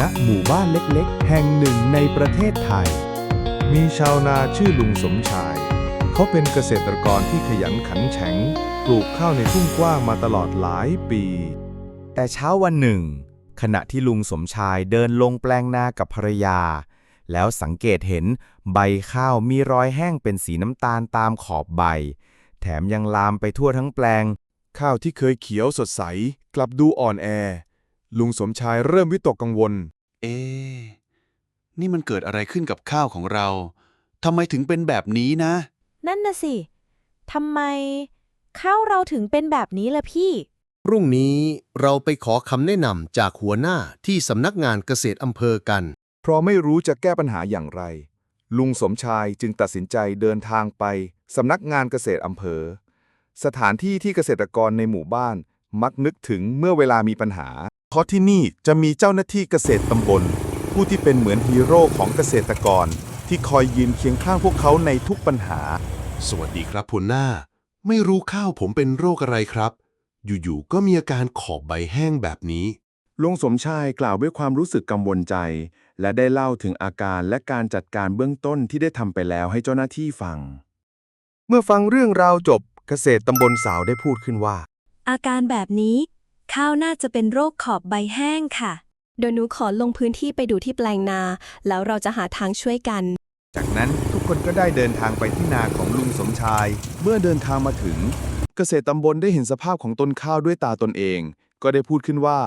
ณหมู่บ้านเล็กๆ แห่งหนึ่งในประเทศไทย มีชาวนาชื่อลุงสมชาย เขาเป็นเกษตรกรที่ขยันขันแข็ง ปลูกข้าวในทุ่งกว้างมาตลอดหลายปี แต่เช้าวันหนึ่ง ขณะที่ลุงสมชายเดินลงแปลงนากับภรรยา แล้วสังเกตเห็นใบข้าวมีรอยแห้งเป็นสีน้ำตาลตามขอบใบ แถมยังลามไปทั่วทั้งแปลง ข้าวที่เคยเขียวสดใส กลับดูอ่อนแอ ลุงสมชายเริ่มวิตกกังวล เอ๊ะนี่มันเกิดอะไรขึ้นกับข้าวของเรา ทำไมถึงเป็นแบบนี้นะ นั่นน่ะสิ ทำไมข้าวเราถึงเป็นแบบนี้ล่ะพี่ พรุ่งนี้เราไปขอคำแนะนำจากหัวหน้าที่สำนักงานเกษตรอำเภอกัน เพราะไม่รู้จะแก้ปัญหาอย่างไร ลุงสมชายจึงตัดสินใจเดินทางไปสำนักงานเกษตรอำเภอ สถานที่ที่เกษตรกรในหมู่บ้านมักนึกถึงเมื่อเวลามีปัญหา เพราะที่นี่จะมีเจ้าหน้าที่เกษตรตำบล ผู้ที่เป็นเหมือนฮีโร่ของเกษตรกร ที่คอยยืนเคียงข้างพวกเขาในทุกปัญหา สวัสดีครับหัวหน้า ไม่รู้ข้าวผมเป็นโรคอะไรครับ อยู่ๆก็มีอาการขอบใบแห้งแบบนี้ลุงสมชายกล่าวด้วยความรู้สึกกังวลใจ และได้เล่าถึงอาการและการจัดการเบื้องต้นที่ได้ทำไปแล้วให้เจ้าหน้าที่ฟัง เมื่อฟังเรื่องราวจบเกษตรตำบลสาวได้พูดขึ้นว่า อาการแบบนี้ ข้าวน่าจะเป็นโรคขอบใบแห้งค่ะเดี๋ยวหนูขอลงพื้นที่ไปดูที่แปลงนา แล้วเราจะหาทางช่วยกัน จากนั้นทุกคนก็ได้เดินทางไปที่นาของลุงสมชาย เมื่อเดินทางมาถึง เกษตรตำบลได้เห็นสภาพของต้นข้าวด้วยตาตนเอง ก็ได้พูดขึ้นว่า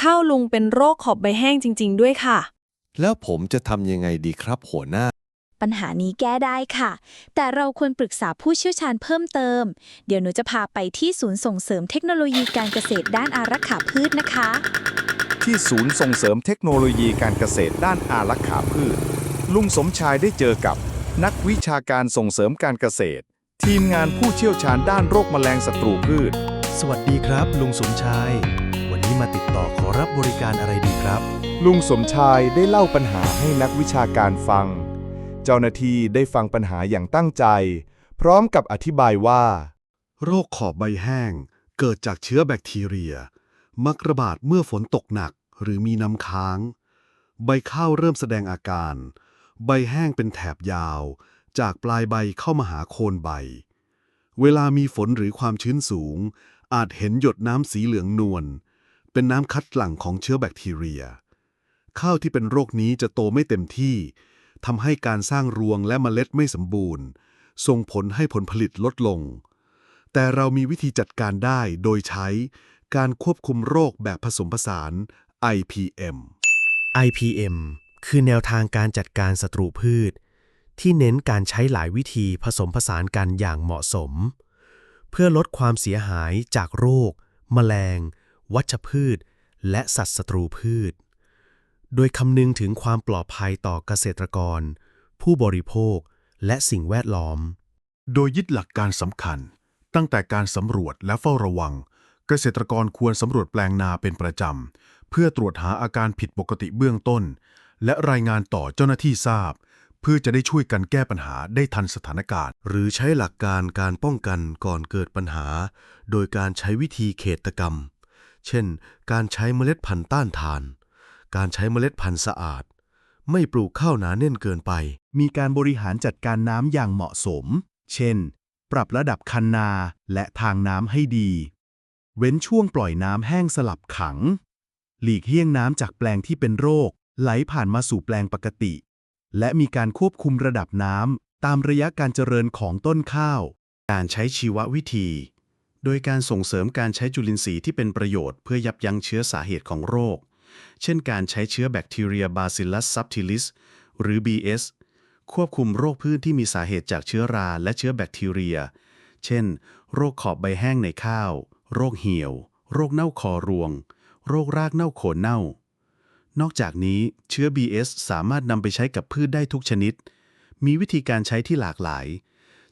ข้าวลุงเป็นโรคขอบใบแห้งจริง ๆ ด้วยค่ะ แล้วผมจะทำยังไงดีครับหัวหน้า ปัญหานี้แก้ได้ค่ะ แต่เราควรปรึกษาผู้เชี่ยวชาญเพิ่มเติม เดี๋ยวหนูจะพาไปที่ศูนย์ส่งเสริมเทคโนโลยีการเกษตรด้านอารักขาพืชนะคะ ที่ศูนย์ส่งเสริมเทคโนโลยีการเกษตรด้านอารักขาพืช ลุงสมชายได้เจอกับ นักวิชาการส่งเสริมการเกษตร ทีมงานผู้เชี่ยวชาญด้านโรคแมลงศัตรูพืช สวัสดีครับ ลุงสมชาย วันนี้มาติดต่อขอรับบริการอะไรดีครับ ลุงสมชายได้เล่าปัญหาให้นักวิชาการฟังเจ้าหน้าที่ได้ฟังปัญหาอย่างตั้งใจ พร้อมกับอธิบายว่า โรคขอบใบแห้ง เกิดจากเชื้อแบคทีเรีย มักระบาดเมื่อฝนตกหนักหรือมีน้ำค้าง ใบข้าวเริ่มแสดงอาการ ใบแห้งเป็นแถบยาว จากปลายใบเข้ามาหาโคนใบ เวลามีฝนหรือความชื้นสูง อาจเห็นหยดน้ำสีเหลืองนวลเป็นน้ำคัดหลั่งของเชื้อแบคทีเรีย ข้าวที่เป็นโรคนี้จะโตไม่เต็มที่ ทำให้การสร้างรวงและเมล็ดไม่สมบูรณ์ ส่งผลให้ผลผลิตลดลง แต่เรามีวิธีจัดการได้โดยใช้การควบคุมโรคแบบผสมผสาน IPM IPM คือแนวทางการจัดการศัตรูพืช ที่เน้นการใช้หลายวิธีผสมผสานกันอย่างเหมาะสม เพื่อลดความเสียหายจากโรค แมลง วัชพืช และสัตว์ศัตรูพืช โดยคำนึงถึงความปลอดภัยต่อเกษตรกร ผู้บริโภค และสิ่งแวดล้อม โดยยึดหลักการสำคัญ ตั้งแต่การสำรวจและเฝ้าระวัง เกษตรกรควรสำรวจแปลงนาเป็นประจำ เพื่อตรวจหาอาการผิดปกติเบื้องต้น และรายงานต่อเจ้าหน้าที่ทราบ เพื่อจะได้ช่วยกันแก้ปัญหาได้ทันสถานการณ์ หรือใช้หลักการการป้องกันก่อนเกิดปัญหา โดยการใช้วิธีเขตกรรม เช่น การใช้เมล็ดพันธุ์ต้านทาน การใช้เมล็ดพันธุ์สะอาด ไม่ปลูกข้าวหนาแน่นเกินไป มีการบริหารจัดการน้ำอย่างเหมาะสม เช่น ปรับระดับคันนาและทางน้ำให้ดี เว้นช่วงปล่อยน้ำแห้งสลับขัง หลีกเลี่ยงน้ำจากแปลงที่เป็นโรค ไหลผ่านมาสู่แปลงปกติ และมีการควบคุมระดับน้ำตามระยะการเจริญของต้นข้าว การใช้ชีววิธี โดยการส่งเสริมการใช้จุลินทรีย์ที่เป็นประโยชน์เพื่อยับยั้งเชื้อสาเหตุของโรค เช่นการใช้เชื้อแบคทีเรีย Bacillus subtilis หรือ BS ควบคุมโรคพืชที่มีสาเหตุจากเชื้อราและเชื้อแบคทีเรีย เช่น โรคขอบใบแห้งในข้าว โรคเหี่ยว โรคเน่าคอรวง โรครากเน่าโคนเน่า นอกจากนี้เชื้อ BS สามารถนำไปใช้กับพืชได้ทุกชนิด มีวิธีการใช้ที่หลากหลาย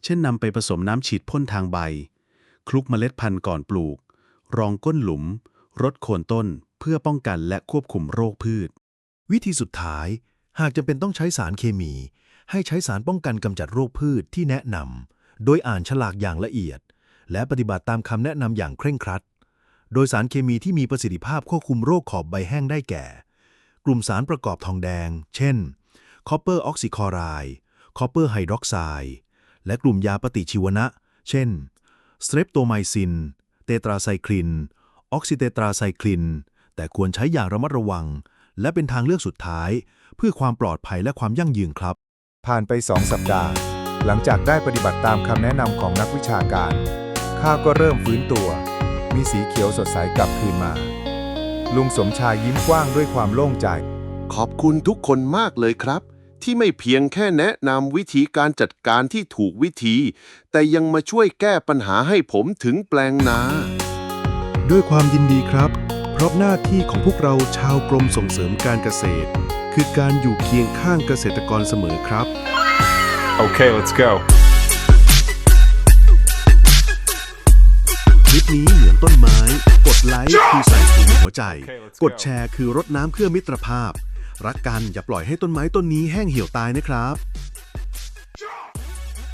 เช่นนำไปผสมน้ำฉีดพ่นทางใบ คลุกเมล็ดพันธุ์ก่อนปลูก รองก้นหลุม รดโคนต้น เพื่อป้องกันและควบคุมโรคพืช วิธีสุดท้าย หากจำเป็นต้องใช้สารเคมี ให้ใช้สารป้องกันกำจัดโรคพืชที่แนะนำโดยอ่านฉลากอย่างละเอียด และปฏิบัติตามคำแนะนำอย่างเคร่งครัด โดยสารเคมีที่มีประสิทธิภาพควบคุมโรคขอบใบแห้งได้แก่ กลุ่มสารประกอบทองแดง เช่นคอปเปอร์ออกซิคอไรด์คอปเปอร์ไฮดรอกไซด์และกลุ่มยาปฏิชีวนะ เช่นสเตรปโตไมซิน เตตราไซคลิน ออกซิเตตราไซคลิน แต่ควรใช้อย่างระมัดระวัง และเป็นทางเลือกสุดท้าย เพื่อความปลอดภัยและความยั่งยืนครับ ผ่านไปสองสัปดาห์ หลังจากได้ปฏิบัติตามคำแนะนำของนักวิชาการ ข้าวก็เริ่มฟื้นตัว มีสีเขียวสดใสกลับคืนมา ลุงสมชายยิ้มกว้างด้วยความโล่งใจ ขอบคุณทุกคนมากเลยครับ ที่ไม่เพียงแค่แนะนำวิธีการจัดการที่ถูกวิธี แต่ยังมาช่วยแก้ปัญหาให้ผมถึงแปลงนาด้วยความยินดีครับ เพราะหน้าที่ของพวกเราชาวกรมส่งเสริมการเกษตร คือการอยู่เคียงข้างเกษตรกรเสมอครับ Okay, let's go. คลิปนี้เหมือนต้นไม้ กดไลค์คือใส่ถุงหัวใจ กดแชร์คือรดน้ำเพื่อมิตรภาพ รักกันอย่าปล่อยให้ต้นไม้ต้นนี้แห้งเหี่ยวตายนะครับ